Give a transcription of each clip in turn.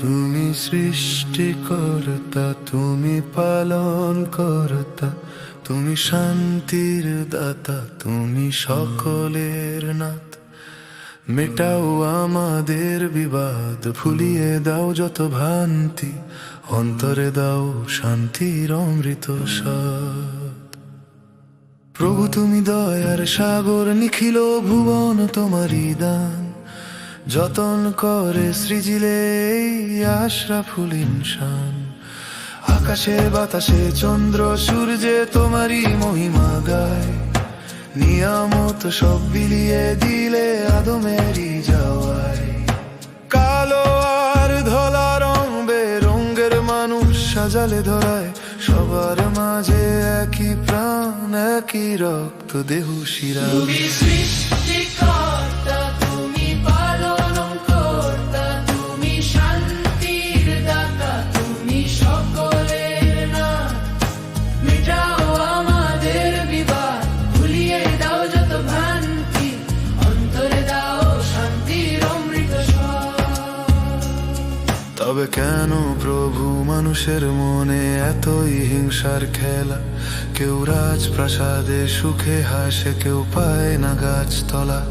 তুমি সৃষ্টি সৃষ্টিকর্তা, তুমি পালন কর্তা তুমি শান্তির দাতা, তুমি সকলের নাথ। মেটাও আমাদের বিবাদ, ফুলিয়ে দাও যত ভ্রান্তি, অন্তরে দাও শান্তির অমৃত প্রভু তুমি দয়ার সাগর, নিখিল ভুবন তোমারই দান। যতন করে সৃজিলে আশরাফুল ইনসান। আকাশে, বাতাসে, চন্দ্র, সূর্যে তোমারই মহিমা গায়। নিয়ামত সব বিলিয়ে দিলে আদমেরই যাওয়ায়। কালো আর ধলা রং বেরঙ্গের মানুষ সাজালে ধরায়। সবার মাঝে একই প্রাণ, একই রক্ত দেহ শিরা তবে কেন প্রভু মানুষের মনে এতই হিংসার খেলা? কেউ রাজপ্রাসাদে সুখে হাসে, কেউ পায় না গাছ গাছতলা।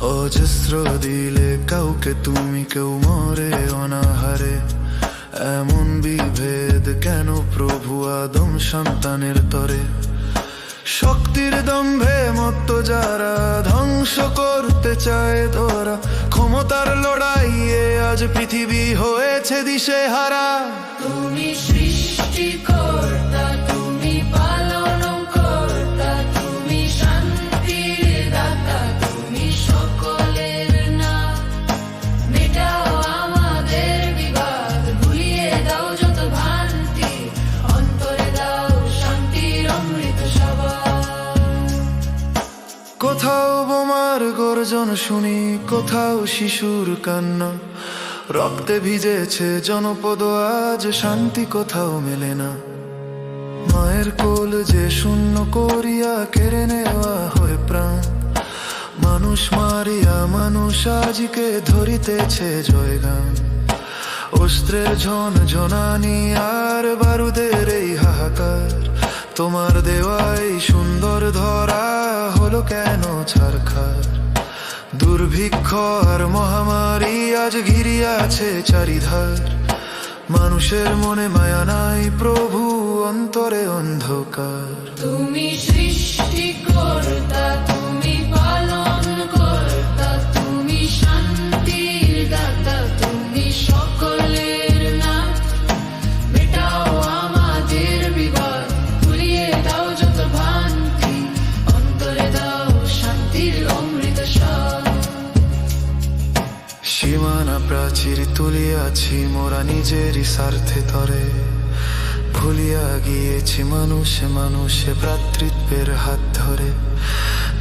অজস্র দিলে কাউকে তুমি, কেউ মরে অনাহারে। এমন বিভেদ কেন প্রভু আদম সন্তানের তরে? শক্তির দম্ভে মত্ত যারা ধ্বংস করতে চায় তোরা। ক্ষমতার লড়াইয়ে আজ পৃথিবী হয়েছে দিশে হারা তুমি সৃষ্টিকর্তা গর্জন শুনি, কোথাও শিশুর কান্না। রক্তে ভিজেছে জনপদ, আজ শান্তি কোথাও মেলে না। মায়ের কোল যে শূন্য করিয়া কেড়ে নেওয়া হয় প্রাণ। মানুষ মারিয়া, মানুষ আজকে ধরিতেছে জয়গান। অস্ত্রের ঝন ঝনানি আর বারুদের এই হাহাকার। তোমার দেওয়াই সুন্দর ধরা হলো কেন ছারখার? দুর্ভিক্ষ আর মহামারী আজ ঘিরিয়াছে চারিধার। মানুষের মনে মায়া নাই, প্রভু অন্তরে অন্ধকার। তুমি সৃষ্টিকর্তা। তুমি সীমানা প্রাচীর তুলিয়াছি, মোরা নিজেরই স্বার্থে তরে। ভুলিয়া গিয়েছি মানুষে মানুষে ভ্রাতৃত্বের হাত ধরে।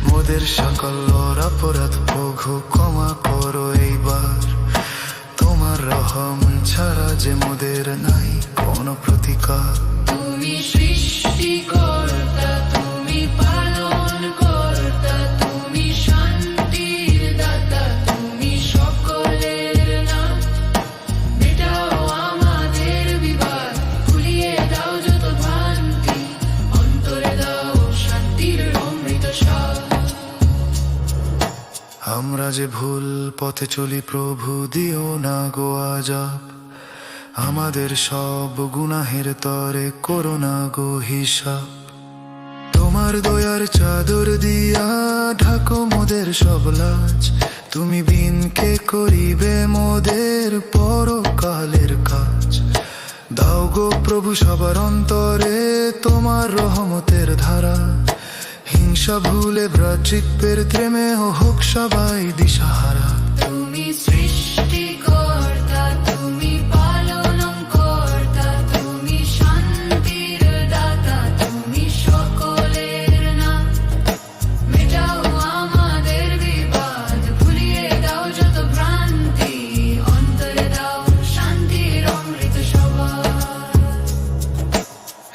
মোদের সকল অপরাধ প্রভু, ক্ষমা করো এইবার। তোমার রহম ছাড়া যে মোদের নাই কোনো প্রতিকার। তুমি সৃষ্টিকর্তা। আমরা যে ভুল পথে চলি প্রভু, দিও না গো আজাব। আমাদের সব গুনাহের তরে করোনা গো হিসাব। তোমার দয়ার চাদর দিয়া ঢাকো মোদের সব লাজ। তুমি বিনকে করিবে মোদের পরকালের কাজ। দাও গো প্রভু সবার অন্তরে তোমার রহমতের ধারা। হিংসা ভুলে ভ্রাতৃত্বের প্রেমে হোক সবাই দিশাহারা। তুমি সৃষ্টিকর্তা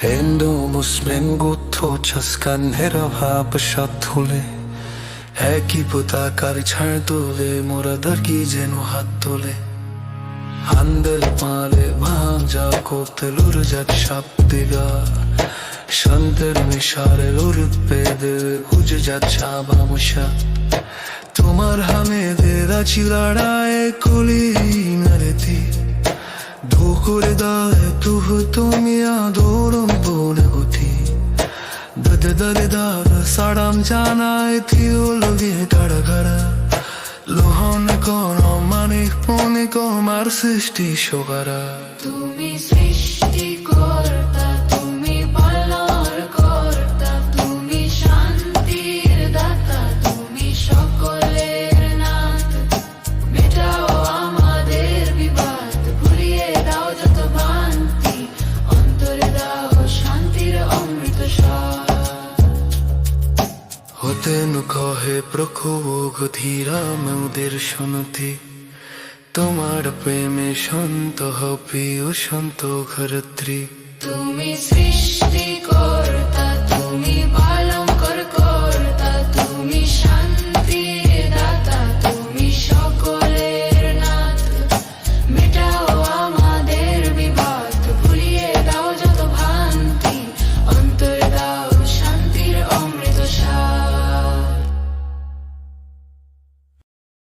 Ändå måste män gå trots kan hera ha på chatt hole একই পতাকার ছাড় তোলে মোরা দাঁড়ি যেন হাত তোলে হান্দেল পালে ভাঙা করতে লুর যাক সাপ দিগা সন্তের মিশারে লুর পেদে হুজে যাচ্ছে আবামশা তোমার হামেদের আছি লড়ায় কলি লোহন কোন মানে পনে কমার সৃষ্টি গধীরা ওদের শুনতি। তোমার প্রেমে সন্ত হপি ও সন্ত ঘরত্রী। তুমি সৃষ্টি